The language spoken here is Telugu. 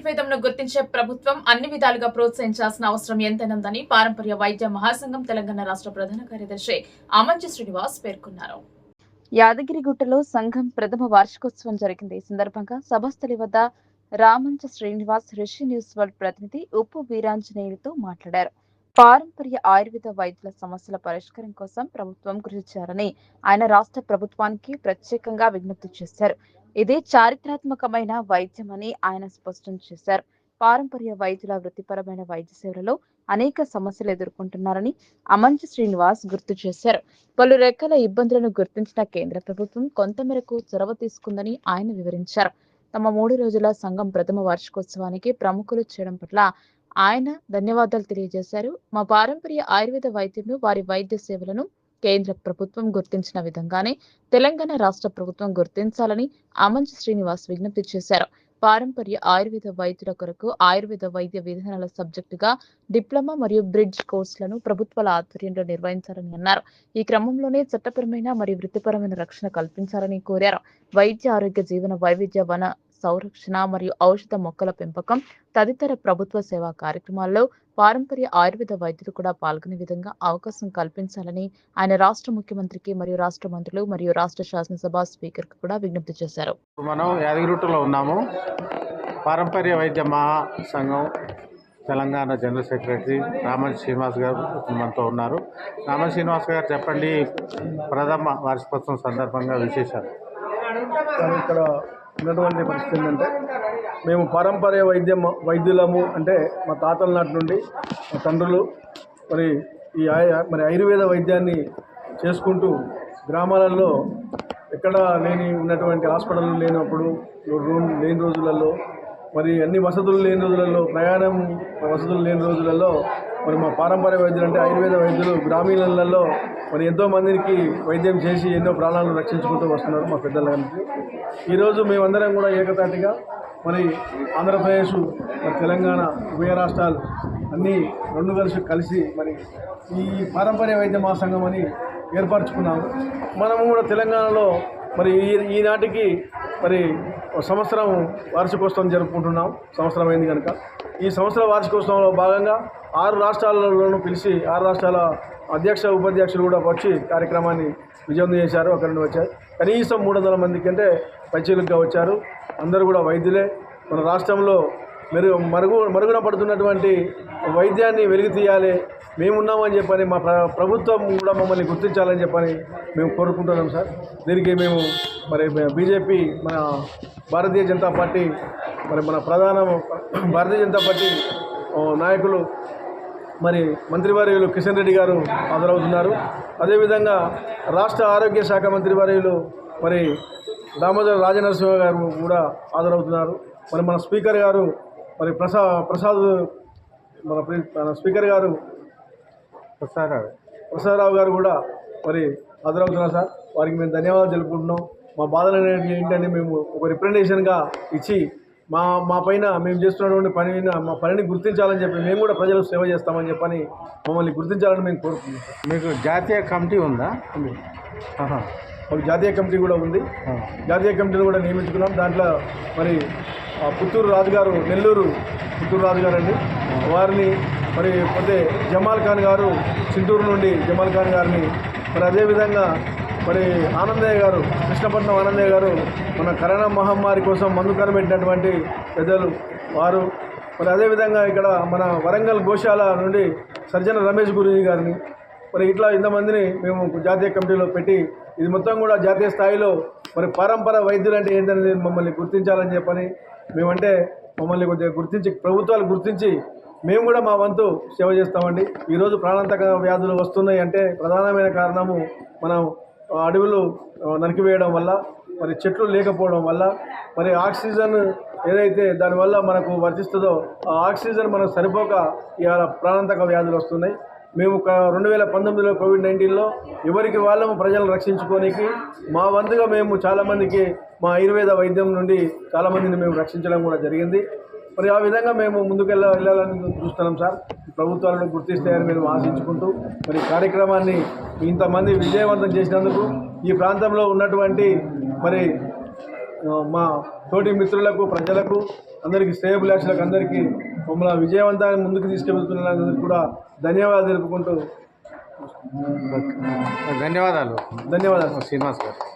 ఆయుర్వేదంను గుర్తించే ప్రభుత్వం అన్ని విధాలుగా ప్రోత్సహించాల్సిన అవసరం ఎంతైనందని పారంపర్య వైద్య మహాసంఘం తెలంగాణ రాష్ట్ర ప్రధాన కార్యదర్శి అమంచి శ్రీనివాస్ పేర్కొన్నారు. యాదగిరిగుట్టలో సంఘం ప్రథమ వార్షికోత్సవం జరిగింది. ఈ సందర్భంగా సభస్థలి వద్ద రామంచ శ్రీనివాస్ రిషి న్యూస్ వరల్డ్ ప్రతినిధి ఉప్పు వీరాంజనేయులతో మాట్లాడారు. పారంపర్య ఆయుర్వేద వైద్యుల సమస్యల పరిష్కారం కోసం ప్రభుత్వం కృషి చేయాలని ఆయన రాష్ట్ర ప్రభుత్వానికి ప్రత్యేకంగా విజ్ఞప్తి చేశారు. ఇది చారిత్రాత్మకమైన వైద్యమని ఆయన స్పష్టం చేశారు. పారంపర్య వైద్యుల వృత్తిపరమైన వైద్య సేవలలో అనేక సమస్యలు ఎదుర్కొంటున్నారని అమంచి శ్రీనివాస్ గుర్తు చేశారు. పలు రకాల ఇబ్బందులను గుర్తించిన కేంద్ర ప్రభుత్వం కొంతమేరకు చొరవ తీసుకుందని ఆయన వివరించారు. తమ మూడు రోజుల సంఘం ప్రథమ వార్షికోత్సవానికి ప్రముఖులు చేయడం పట్ల ఆయన ధన్యవాదాలు తెలియజేశారు. మా పారంపర్య ఆయుర్వేద వైద్యులు వారి వైద్య సేవలను కేంద్ర ప్రభుత్వం గుర్తించిన విధంగానే తెలంగాణ రాష్ట్ర ప్రభుత్వం గుర్తించాలని అమంచి శ్రీనివాస్ విజ్ఞప్తి చేశారు. పారంపర్య ఆయుర్వేద వైద్యుల కొరకు ఆయుర్వేద వైద్య విధానాల సబ్జెక్టుగా డిప్లొమా మరియు బ్రిడ్జ్ కోర్సులను ప్రభుత్వాల ఆధ్వర్యంలో నిర్వహించాలని అన్నారు. ఈ క్రమంలోనే చట్టపరమైన మరియు వృత్తిపరమైన రక్షణ కల్పించాలని కోరారు. వైద్య ఆరోగ్య జీవన వైవిధ్య వన సంరక్షణ మరియు ఔషధ మొక్కల పెంపకం తదితర ప్రభుత్వ సేవా కార్యక్రమాల్లో పారంపర్య ఆయుర్వేద వైద్యులు కూడా పాల్గొనే విధంగా అవకాశం కల్పించాలని ఆయన రాష్ట్ర ముఖ్యమంత్రికి మరియు రాష్ట్ర మంత్రులు మరియు రాష్ట్ర శాసనసభ స్పీకర్ కూడా విజ్ఞప్తి చేశారు. మనం యాదగిరిగుట్టలో ఉన్నాము. పారంపర్య వైద్య మహా సంఘం తెలంగాణ జనరల్ సెక్రటరీ రామన్ శ్రీనివాస్ గారు మనతో ఉన్నారు. రామన్ శ్రీనివాస్ గారు చెప్పండి ప్రథమ వార్షికోత్సవం సందర్భంగా విశేషాలు? ఇక్కడ ఉన్నటువంటి పరిస్థితి ఏంటంటే మేము పారంపర్య వైద్యం వైద్యులము అంటే మా తాతల నాటి నుండి మా తండ్రులు మరి ఈ ఆయ- మరి ఆయుర్వేద వైద్యాన్ని చేసుకుంటూ గ్రామాలలో ఎక్కడ లేని ఉన్నటువంటి హాస్పిటల్ లేనప్పుడు రూమ్ లేని రోజులలో మరి అన్ని వసతులు లేని రోజులలో ప్రయాణం వసతులు లేని రోజులలో మరి మా పారంపర్య వైద్యులు అంటే ఆయుర్వేద వైద్యులు గ్రామీణలలో మరి ఎంతో మందికి వైద్యం చేసి ఎన్నో ప్రాణాలను రక్షించుకుంటూ వస్తున్నారు మా పెద్దలందరికీ. ఈరోజు మేమందరం కూడా ఏకతాటిగా మరి ఆంధ్రప్రదేశ్ మరి తెలంగాణ ఉభయ రాష్ట్రాలు అన్నీ రెండు కలిసి కలిసి మరి ఈ పారంపర్య వైద్య మహాసంఘం అని ఏర్పరచుకున్నాము. మనము కూడా తెలంగాణలో మరి ఈ ఈనాటికి మరి సంవత్సరం వార్షికోత్సవం జరుపుకుంటున్నాం. సంవత్సరం అయింది కనుక. ఈ సంవత్సర వార్షికోత్సవంలో భాగంగా ఆరు రాష్ట్రాలలోనూ పిలిచి ఆరు రాష్ట్రాల అధ్యక్ష ఉపాధ్యక్షులు కూడా వచ్చి కార్యక్రమాన్ని విజయవంతం చేశారు. అక్కడి నుండి వచ్చారు కనీసం మూడు వందల మంది కంటే పైచీలుగా వచ్చారు. అందరూ కూడా వైద్యులే. మన రాష్ట్రంలో మెరుగు మరుగు మరుగున పడుతున్నటువంటి వైద్యాన్ని వెలుగు తీయాలి. మేమున్నామని చెప్పని మా ప్రభుత్వం కూడా మమ్మల్ని గుర్తించాలని చెప్పని మేము కోరుకుంటున్నాం సార్. దీనికి మేము మరి బీజేపీ మన భారతీయ జనతా పార్టీ మరి మన ప్రధాన భారతీయ జనతా పార్టీ నాయకులు మరి మంత్రివర్యులు కిషన్ రెడ్డి గారు హాజరవుతున్నారు. అదేవిధంగా రాష్ట్ర ఆరోగ్య శాఖ మంత్రివర్యులు మరి దామోదర్ రాజనరసింహ గారు కూడా హాజరవుతున్నారు. మరి మన స్పీకర్ గారు మరి ప్రసా ప్రసాద్ మన మన స్పీకర్ గారు సార్ ప్రసాదరావు గారు కూడా మరి హాజరవుతున్నారు సార్. వారికి మేము ధన్యవాదాలు తెలుపుకుంటున్నాం. మా బాధలు ఏంటంటే మేము ఒక రిప్రజెంటేషన్గా ఇచ్చి మా మా పైన మేము చేస్తున్నటువంటి పని మా పనిని గుర్తించాలని చెప్పి మేము కూడా ప్రజలకు సేవ చేస్తామని చెప్పని మమ్మల్ని గుర్తించాలని మేము కోరుకుంటున్నాం. మీకు జాతీయ కమిటీ ఉందా. ఒక జాతీయ కమిటీ కూడా ఉంది. జాతీయ కమిటీని కూడా నియమించుకున్నాం. దాంట్లో మరి పుత్తూరు రాజుగారు నెల్లూరు పుత్తూరు రాజుగారు అండి వారిని మరి పోతే జమాల్ ఖాన్ గారు చింతూరు నుండి జమాల్ ఖాన్ గారిని. మరి అదేవిధంగా మరి ఆనందయ్య గారు కృష్ణపట్నం ఆనందయ్య గారు మన కరోనా మహమ్మారి కోసం మందు కనిపెట్టినటువంటి పెద్దలు వారు మరి అదేవిధంగా ఇక్కడ మన వరంగల్ గోశాల నుండి సర్జన రమేష్ గురూజీ గారిని మరి ఇట్లా ఇంతమందిని మేము జాతీయ కమిటీలో పెట్టి ఇది మొత్తం కూడా జాతీయ స్థాయిలో మరి పరంపర వైద్యులు అంటే ఏంటనేది మమ్మల్ని గుర్తించాలని చెప్పని మేమంటే మమ్మల్ని కొద్దిగా గుర్తించి ప్రభుత్వాలు గుర్తించి మేము కూడా మా వంతు సేవ చేస్తామండి. ఈరోజు ప్రాణాంతక వ్యాధులు వస్తున్నాయి అంటే ప్రధానమైన కారణము మనం అడవులు నరికివేయడం వల్ల మరి చెట్లు లేకపోవడం వల్ల మరి ఆక్సిజన్ ఏదైతే దానివల్ల మనకు వర్తిస్తుందో ఆ ఆక్సిజన్ మనకు సరిపోక ఇవాళ ప్రాణాంతక వ్యాధులు వస్తున్నాయి. మేము ఒక రెండు వేల పంతొమ్మిదిలో కోవిడ్ నైన్టీన్లో ఎవరికి వాళ్ళము ప్రజలను రక్షించుకోనికి మా వంతుగా మేము చాలామందికి మా ఆయుర్వేద వైద్యం నుండి చాలామందిని మేము రక్షించడం కూడా జరిగింది. మరి ఆ విధంగా మేము ముందుకెళ్ళ వెళ్ళాలని చూస్తున్నాం సార్. ప్రభుత్వాలను గుర్తిస్తాయని మేము ఆశించుకుంటూ మరి కార్యక్రమాన్ని ఇంతమంది విజయవంతం చేసినందుకు ఈ ప్రాంతంలో ఉన్నటువంటి మరి మా తోటి మిత్రులకు ప్రజలకు అందరికీ శ్రేయభిలాషులకు అందరికీ మమ్మల్ని విజయవంతంగా ముందుకు తీసుకెళ్తున్నందుకు కూడా ధన్యవాదాలు తెలుపుకుంటూ ధన్యవాదాలు. ధన్యవాదాలు. శ్రీనివాస్ గారు.